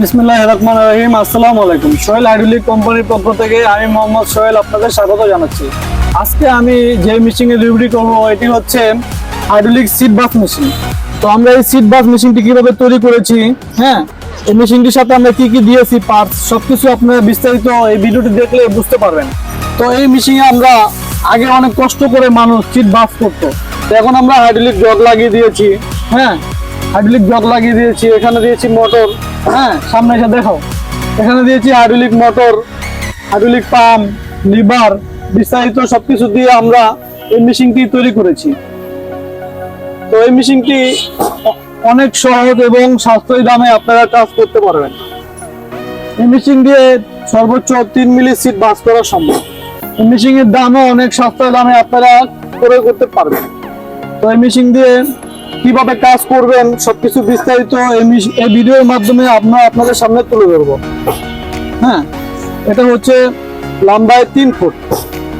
বিসমিল্লাহ রহমান আলাইকুম কোম্পানির থেকে আমি মোহাম্মদ জানাচ্ছি। আজকে আমি করব, এটি হচ্ছে হাইড্রোলিক সিট বাস মেশিন তো আমরা এই সিট বাস মেশিনটি কীভাবে তৈরি করেছি? হ্যাঁ এই মেশিনটির সাথে আমরা কি কি দিয়েছি পার্টস সবকিছু আপনারা বিস্তারিত এই ভিডিওটি দেখলে বুঝতে পারবেন। তো এই মেশিনে আমরা আগে অনেক কষ্ট করে মানুষ সিট বাস করতো। তো এখন আমরা হাইড্রোলিক জগ লাগিয়ে দিয়েছি। হ্যাঁ হাইড্রোলিক জগ লাগিয়ে দিয়েছি, এখানে দিয়েছি মোটর হ্যাঁ সামনে এসে দেখো, এখানে দিয়েছি hydraulic motor hydraulic pump lever বিস্তারিত সবকিছু দিয়ে আমরা এই মেশিনটি তৈরি করেছি। তো এই মেশিনটি অনেক সহজ এবং সাশ্রয়ী দামে আপনারা কাজ করতে পারবেন। এই মেশিন দিয়ে সর্বোচ্চ তিন মিলি সিট বাস করা সম্ভব। এই মেশিনের দামও অনেক সাশ্রয় দামে আপনারা করে করতে পারবেন। তো এই মেশিন দিয়ে কীভাবে কাজ করবেন, সবকিছু বিস্তারিত এই ভিডিওর মাধ্যমে আমরা আপনাদের সামনে তুলে ধরবো। হ্যাঁ এটা হচ্ছে লম্বায় তিন ফুট।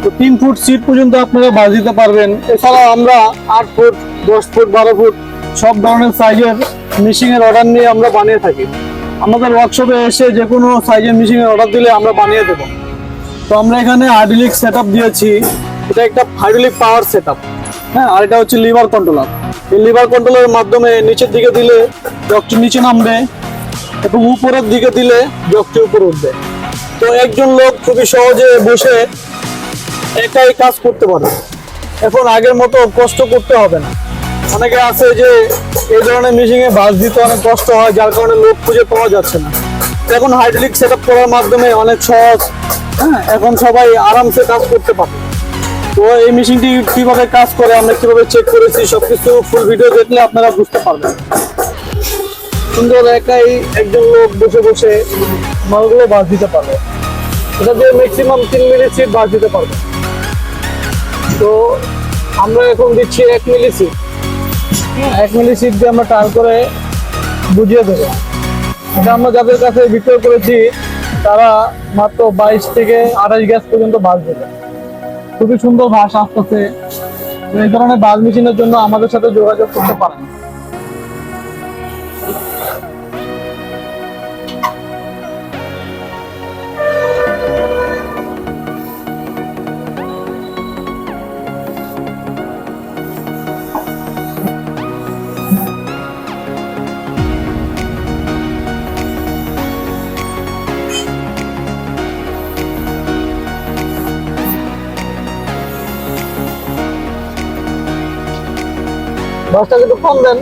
তো তিন ফুট সিট পর্যন্ত আপনারা বাজ দিতে পারবেন। এছাড়া আমরা আট ফুট, দশ ফুট, বারো ফুট, সব ধরনের সাইজের মেশিনের অর্ডার নিয়ে আমরা বানিয়ে থাকি। আমাদের ওয়ার্কশপে এসে যে কোনো সাইজের মেশিনের অর্ডার দিলে আমরা বানিয়ে দেবো। তো আমরা এখানে হাইড্রোলিক সেট দিয়েছি। এটা একটা হাইড্রোলিক পাওয়ার সেট হ্যাঁ আর এটা হচ্ছে লিভার কন্ট্রোলার এই লিভার কন্ট্রোলের মাধ্যমে নিচের দিকে দিলে জগটি নিচে নামবে এবং উপরের দিকে দিলে জগটি উপরে উঠবে। তো একজন লোক খুবই সহজে বসে একাই কাজ করতে পারে। এখন আগের মতো কষ্ট করতে হবে না। অনেকে আছে যে এই ধরনের মেশিনে বাস দিতে অনেক কষ্ট হয়, যার কারণে লোক খুঁজে পাওয়া যাচ্ছে না। এখন হাইড্রোলিক সেট করার মাধ্যমে অনেক সহজ হ্যাঁ এখন সবাই আরামসে কাজ করতে পারে। তো এই মেশিনটি কীভাবে কাজ করে, আমরা কীভাবে চেক করেছি, সবকিছু ফুল ভিডিও দেখলে আপনারা বুঝতে পারবেন। সুন্দর একাই একজন লোক বসে বসে মালগুলো বাস দিতে পারবে। এটা দিয়ে ম্যাক্সিমাম তিন মিনিট সিট বাস দিতে পারবে। তো আমরা এখন দিচ্ছি এক মিলি সিট এক মিলি সিট দিয়ে আমরা টার করে বুঝিয়ে দেবো। এটা আমরা যাদের কাছে বিক্রয় করেছি, তারা মাত্র বাইশ থেকে আঠাশ গ্যাস পর্যন্ত বাস দেবে। খুবই সুন্দর ভাষা আসতেছে। এই ধরনের বাস মেশিনের জন্য আমাদের সাথে যোগাযোগ করতে পারেন। বাসটা একটু কম দেন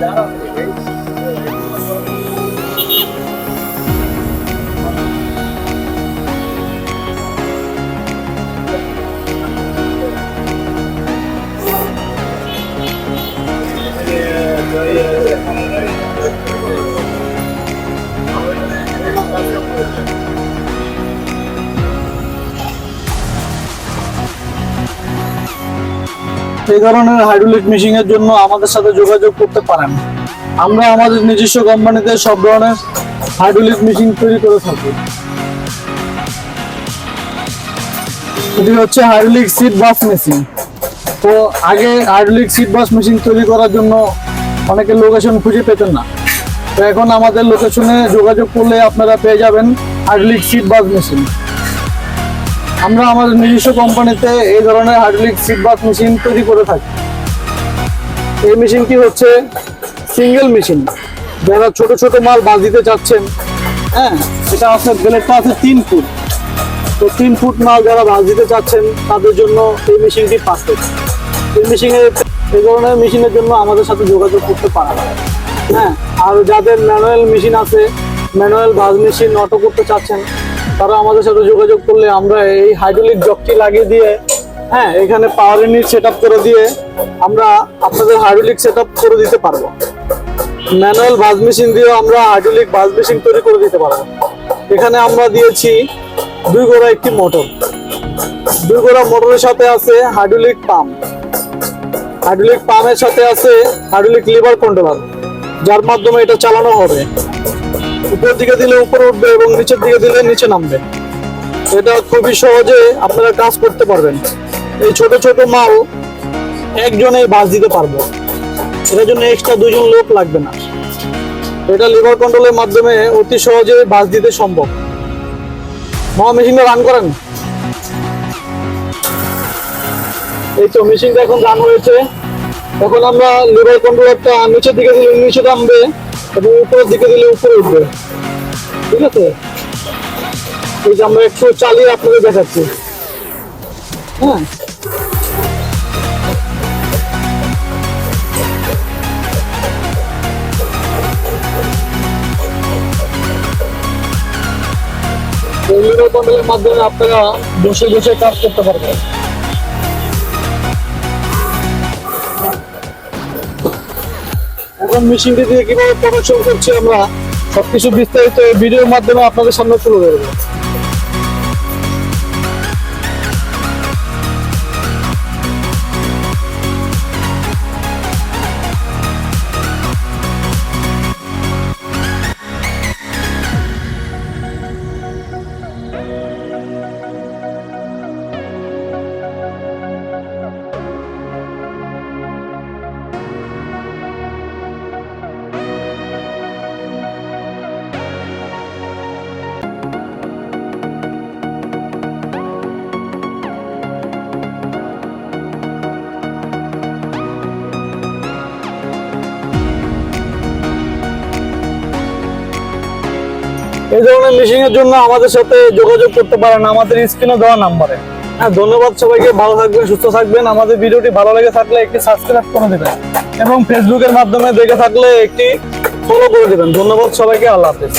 Yeah. এই ধরনের হাইড্রোলিক মেশিন এর জন্য আমাদের সাথে যোগাযোগ করতে পারেন। আমরা আমাদের নিজস্ব কোম্পানিতে সব ধরনের হাইড্রোলিক মেশিন তৈরি করে থাকি। এটি হচ্ছে হাইড্রোলিক সিট বাস মেশিন তো আগে হাইড্রোলিক সিট বাস মেশিন তৈরি করার জন্য অনেকে লোকেশন খুঁজে পেতেন না। তো এখন আমাদের লোকেশনে যোগাযোগ করলে আপনারা পেয়ে যাবেন হাইড্রোলিক সিট বাস মেশিন আমরা আমাদের নিজস্ব কোম্পানিতে এই ধরনের হাইড্রোলিক সিট বাস মেশিন তৈরি করে থাকি। এই মেশিনটি হচ্ছে সিঙ্গেল মেশিন যারা ছোট ছোট মাল বাজ দিতে চাচ্ছেন হ্যাঁ এটা আছে ব্লেডটা আছে তিন ফুট। তো তিন ফুট মাল যারা বাজ দিতে চাচ্ছেন, তাদের জন্য এই মেশিনটি পারফেক্ট এই মেশিনের এই ধরনের মেশিনের জন্য আমাদের সাথে যোগাযোগ করতে পারা হ্যাঁ আর যাদের ম্যানুয়াল মেশিন আছে ম্যানুয়াল বাজ মেশিন অটো করতে চাচ্ছেন তারা আমাদের সাথে যোগাযোগ করলে আমরা এই হাইড্রোলিক জকটি লাগিয়ে দিয়ে হ্যাঁ এখানে পাওয়ার ইউনিট সেট করে দিয়ে আমরা আপনাদের হাইড্রোলিক সেট করে দিতে পারব। ম্যানুয়াল বাজ মেশিন দিয়েও আমরা হাইড্রোলিক বাজ মেশিন তৈরি করে দিতে পারব। এখানে আমরা দিয়েছি দুই গোড়া একটি মোটর দুই গোড়া মোটরের সাথে আছে হাইড্রোলিক পাম্প হাইড্রোলিক পাম্পের সাথে আছে হাইড্রোলিক লিভার কন্ট্রোলার যার মাধ্যমে এটা চালানো হবে। উপর দিকে দিলে উপরে উঠবে এবং নিচের দিকে দিলে নিচে নামবে। এটা খুবই সহজে আপনারা কাজ করতে পারবেন। এই ছোট ছোট মাল একজনেই বাস দিতে পারব। এটার জন্য এক্সট্রা দুইজন লোক লাগবে না। এটা লিভার কন্ট্রোলের মাধ্যমে অতি সহজে বাস দিতে সম্ভব। মহা মেশিনটা রান করেন। এই তো মেশিনটা এখন রান হয়েছে। এখন আমরা লিভার কন্ট্রোলারটা নিচের দিকে দিলে নিচে নামবে। এবং উপরের দিকে দিলে উপরে উঠবে। ঠিক আছে? এই যে আমরা একটু চালিয়ে আপনাদের দেখাচ্ছি। হ্যাঁ। মাধ্যমে আপনারা বসে বসে কাজ করতে পারবেন। এখন মেশিনটি দিয়ে কীভাবে প্রোডাকশন করছি আমরা সবকিছু বিস্তারিত ভিডিওর মাধ্যমে আপনাদের সামনে তুলে ধরবো। এই ধরনের মেশিং এর জন্য আমাদের সাথে যোগাযোগ করতে পারেন। আমাদের স্ক্রিনে দেওয়া নাম্বারে হ্যাঁ ধন্যবাদ সবাইকে। ভালো থাকবেন, সুস্থ থাকবেন। আমাদের ভিডিওটি ভালো লেগে থাকলে একটি সাবস্ক্রাইব করে দেবেন এবং ফেসবুকের মাধ্যমে দেখে থাকলে একটি ফলো করে দেবেন। ধন্যবাদ সবাইকে। আল্লাহ হাফেজ।